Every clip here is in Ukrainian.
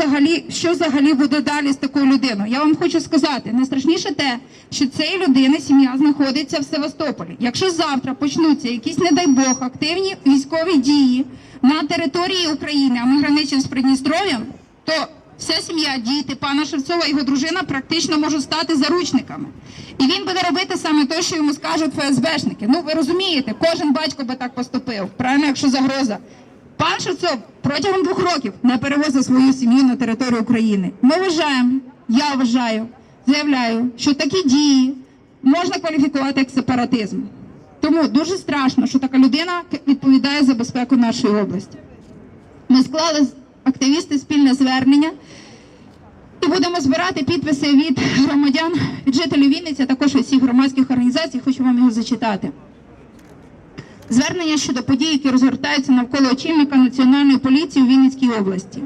взагалі, що взагалі буде далі з такою людиною? Я вам хочу сказати, найстрашніше те, що цієї людини сім'я знаходиться в Севастополі. Якщо завтра почнуться якісь, не дай Бог, активні військові дії на території України, а ми граничимо з Придністров'ям, то вся сім'я, діти, пана Шевцова його дружина практично можуть стати заручниками. І він буде робити саме те, що йому скажуть ФСБшники. Ну ви розумієте, кожен батько би так поступив, правильно, якщо загроза. Пан Шевцов протягом двох років не перевозив свою сім'ю на територію України. Ми вважаємо, я вважаю, заявляю, що такі дії можна кваліфікувати як сепаратизм. Тому дуже страшно, що така людина відповідає за безпеку нашої області. Ми склали активісти спільне звернення і будемо збирати підписи від громадян, від жителів Вінниці, а також всіх громадських організацій. Хочу вам його зачитати. Звернення щодо подій, які розгортаються навколо очільника Національної поліції у Вінницькій області.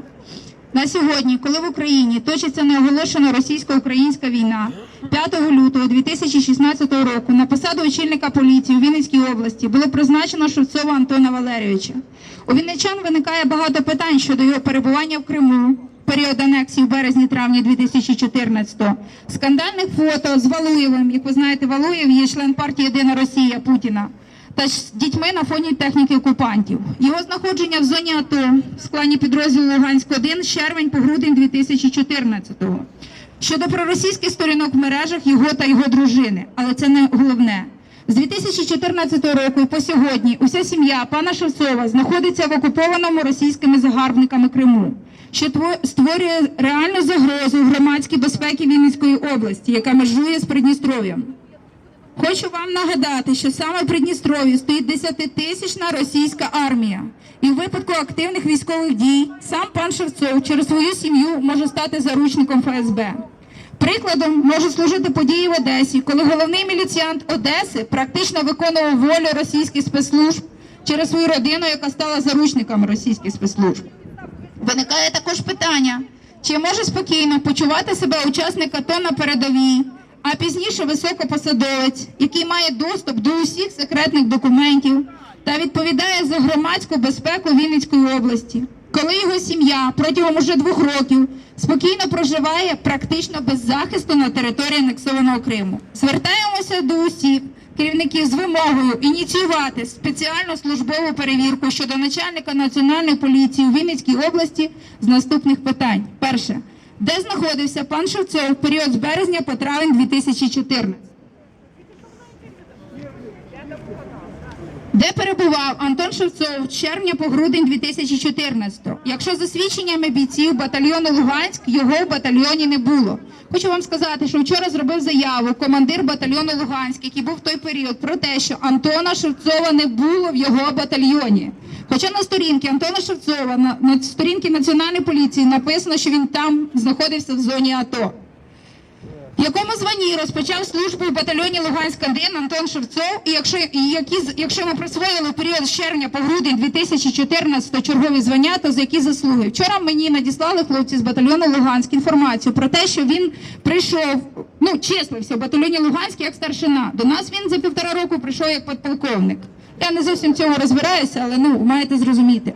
На сьогодні, коли в Україні точиться неоголошена російсько-українська війна, 5 лютого 2016 року на посаду очільника поліції у Вінницькій області було призначено Шевцова Антона Валерійовича. У вінничан виникає багато питань щодо його перебування в Криму період анексії в березні-травні 2014-го. Скандальних фото з Валуєвим, як ви знаєте, Валуєв є член партії Єдина Росія Путіна та з дітьми на фоні техніки окупантів. Його знаходження в зоні АТО в складі підрозділу Луганськ-1 з червень по грудень 2014-го. Щодо проросійських сторінок в мережах його та його дружини, але це не головне. З 2014 року по сьогодні уся сім'я пана Шевцова знаходиться в окупованому російськими загарбниками Криму, що тво- створює реальну загрозу громадській безпеки Вінницької області, яка межує з Придністров'ям. Хочу вам нагадати, що саме в Придністров'ї стоїть 10-тисячна російська армія. І в випадку активних військових дій сам пан Шевцов через свою сім'ю може стати заручником ФСБ. Прикладом можуть служити події в Одесі, коли головний міліціант Одеси практично виконував волю російських спецслужб через свою родину, яка стала заручником російських спецслужб. Виникає також питання, чи може спокійно почувати себе учасник АТО на передовій, а пізніше високопосадовець, який має доступ до усіх секретних документів та відповідає за громадську безпеку Вінницької області, коли його сім'я протягом уже двох років спокійно проживає практично без захисту на території анексованого Криму. Звертаємося до усіх керівників з вимогою ініціювати спеціальну службову перевірку щодо начальника національної поліції у Вінницькій області з наступних питань: перше, де знаходився пан Шевцов в період з березня по травень 2014? Де перебував Антон Шевцов з червня по грудень 2014-го? Якщо за свідченнями бійців батальйону Луганськ, його в батальйоні не було. Хочу вам сказати, що вчора зробив заяву командир батальйону Луганськ, який був в той період, про те, що Антона Шевцова не було в його батальйоні. Хоча на сторінці Антона Шевцова, на, на сторінці Національної поліції написано, що він там знаходився в зоні АТО. В якому званні розпочав службу в батальйоні Луганська 1 Антон Шевцов, і якщо, і які, якщо йому присвоїли в період з червня по грудень 2014 чергові звання, то за які заслуги? Вчора мені надіслали хлопці з батальйону Луганськ інформацію про те, що він прийшов, ну числився в батальйоні Луганськ як старшина. До нас він за півтора року прийшов як підполковник. Я не зовсім в цьому розбираюся, але ну маєте зрозуміти.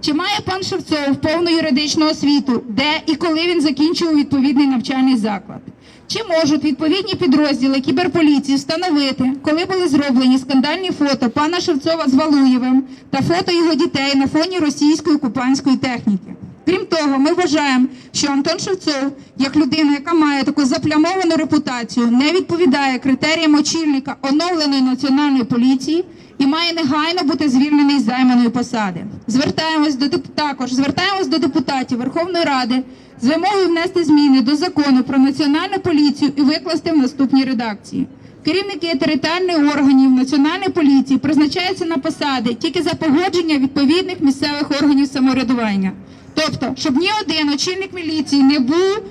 Чи має пан Шевцов повну юридичну освіту, де і коли він закінчив відповідний навчальний заклад? Чи можуть відповідні підрозділи кіберполіції встановити, коли були зроблені скандальні фото пана Шевцова з Валуєвим та фото його дітей на фоні російської окупантської техніки? Крім того, ми вважаємо, що Антон Шевцов, як людина, яка має таку заплямовану репутацію, не відповідає критеріям очільника оновленої національної поліції і має негайно бути звільнений з займаної посади. Звертаємось до також звертаємось до депутатів Верховної Ради з вимогою внести зміни до закону про національну поліцію і викласти в наступній редакції. Керівники територіальних органів національної поліції призначаються на посади тільки за погодження відповідних місцевих органів самоврядування. Тобто, щоб ні один очільник міліції не був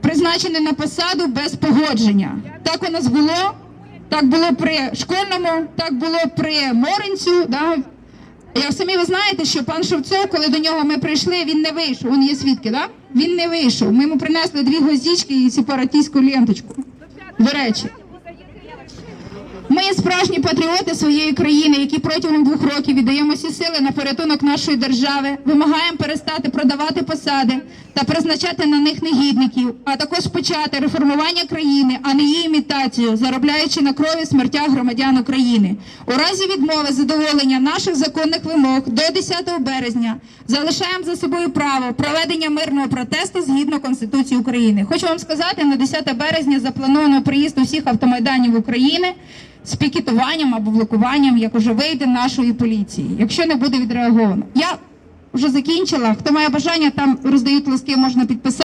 призначений на посаду без погодження. Так у нас було, так було при школьному, так було при Моринцю. Да? Як самі ви знаєте, що пан Шевцов, коли до нього ми прийшли, він не вийшов. Він є свідки, да? Він не вийшов. Ми йому принесли дві гвоздички і сепаратистську ленточку. До речі. Ми справжні патріоти своєї країни, які протягом двох років віддаємо всі сили на порятунок нашої держави, вимагаємо перестати продавати посади та призначати на них негідників, а також почати реформування країни, а не її імітацію, заробляючи на крові смертях громадян України. У разі відмови задоволення наших законних вимог до 10 березня залишаємо за собою право проведення мирного протесту згідно Конституції України. Хочу вам сказати, на 10 березня заплановано приїзд усіх автомайданів України з пікетуванням або блокуванням, як уже вийде нашої поліції, якщо не буде відреаговано. Я вже закінчила. Хто має бажання, там роздають листки, можна підписати.